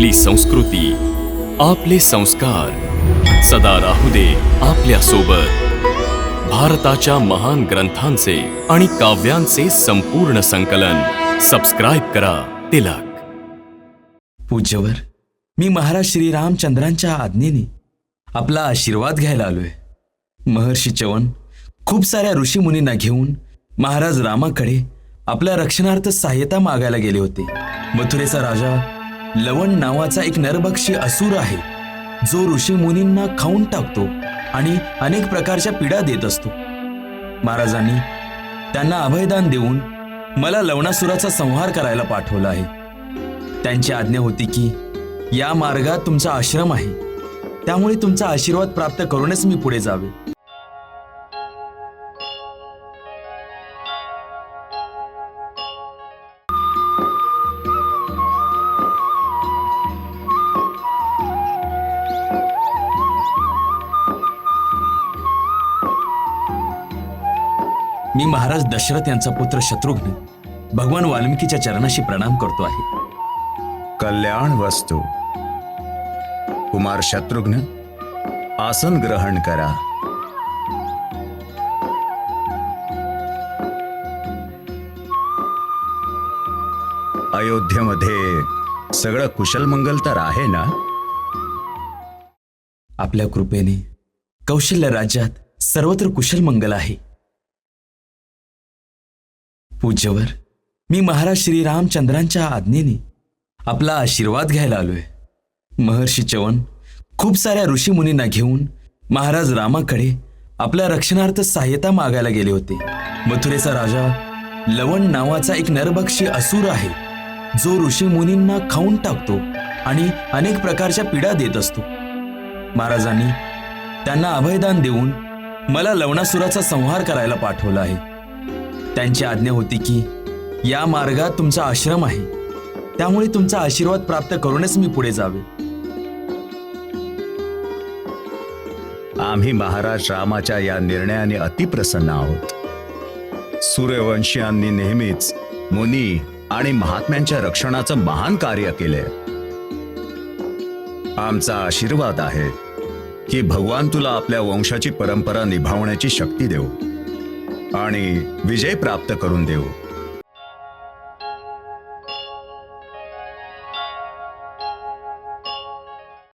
आपली संस्कृती आपले संस्कार. सदा राहू दे आपल्यासोबत भारताच्या महान ग्रंथांचे आणि काव्यांचे संपूर्ण संकलन. सबस्क्राईब करा तिलक. पूज्यवर मी महाराज श्रीरामचंद्रांच्या आज्ञेने आपला आशीर्वाद घ्यायला आलोय. महर्षी चवन खूप साऱ्या ऋषीमुनींना घेऊन महाराज रामाकडे आपल्या रक्षणार्थ सहाय्यता मागायला गेले होते. मथुरेचा राजा लवण नावाचा एक नरभक्षी असुर आहे. जो ऋषीमुनींना खाऊन टाकतो आणि अनेक प्रकारच्या पीडा देत असतो. महाराजांनी त्यांना अभयदान देऊन मला लवणासुराचा संहार करायला पाठवलं आहे. त्यांची आज्ञा होती की या मार्गात तुमचा आश्रम आहे. त्यामुळे तुमचा आशीर्वाद प्राप्त करूनच मी पुढे जावे. मी महाराज दशरथ यांचा पुत्र शत्रुघ्न भगवान वाल्मिकीच्या चरणाशी प्रणाम करतो आहे. कल्याण वस्तू. कुमार शत्रुघ्न आसन ग्रहण करा. अयोध्येमध्ये सगळं कुशलमंगल तर आहे ना? आपल्या कृपेने कौशल्य राज्यात सर्वत्र कुशल मंगल आहे. पूज्यवर मी महाराज श्रीरामचंद्रांच्या आज्ञेने आपला आशीर्वाद घ्यायला आलोय. महर्षी चवन खूप साऱ्या ऋषीमुनींना घेऊन महाराज रामाकडे आपल्या रक्षणार्थ सहाय्यता मागायला गेले होते. मथुरेचा राजा लवण नावाचा एक नरभक्षी असुर आहे जो ऋषीमुनींना खाऊन टाकतो आणि अनेक प्रकारच्या पीडा देत असतो. महाराजांनी त्यांना अभयदान देऊन मला लवणासुराचा संहार करायला पाठवला आहे. त्यांची आज्ञा होती की या मार्गात तुमचा आश्रम आहे. त्यामुळे तुमचा आशीर्वाद प्राप्त करूनच मी पुढे जावे. आम्ही महाराज रामाच्या या निर्णयाने अतिप्रसन्न आहोत. सूर्यवंशीयांनी नेहमीच मुनी आणि महात्म्यांच्या रक्षणाचं महान कार्य केले. आमचा आशीर्वाद आहे की भगवान तुला आपल्या वंशाची परंपरा निभावण्याची शक्ती देऊ. आणि विजय प्राप्त करून देऊ.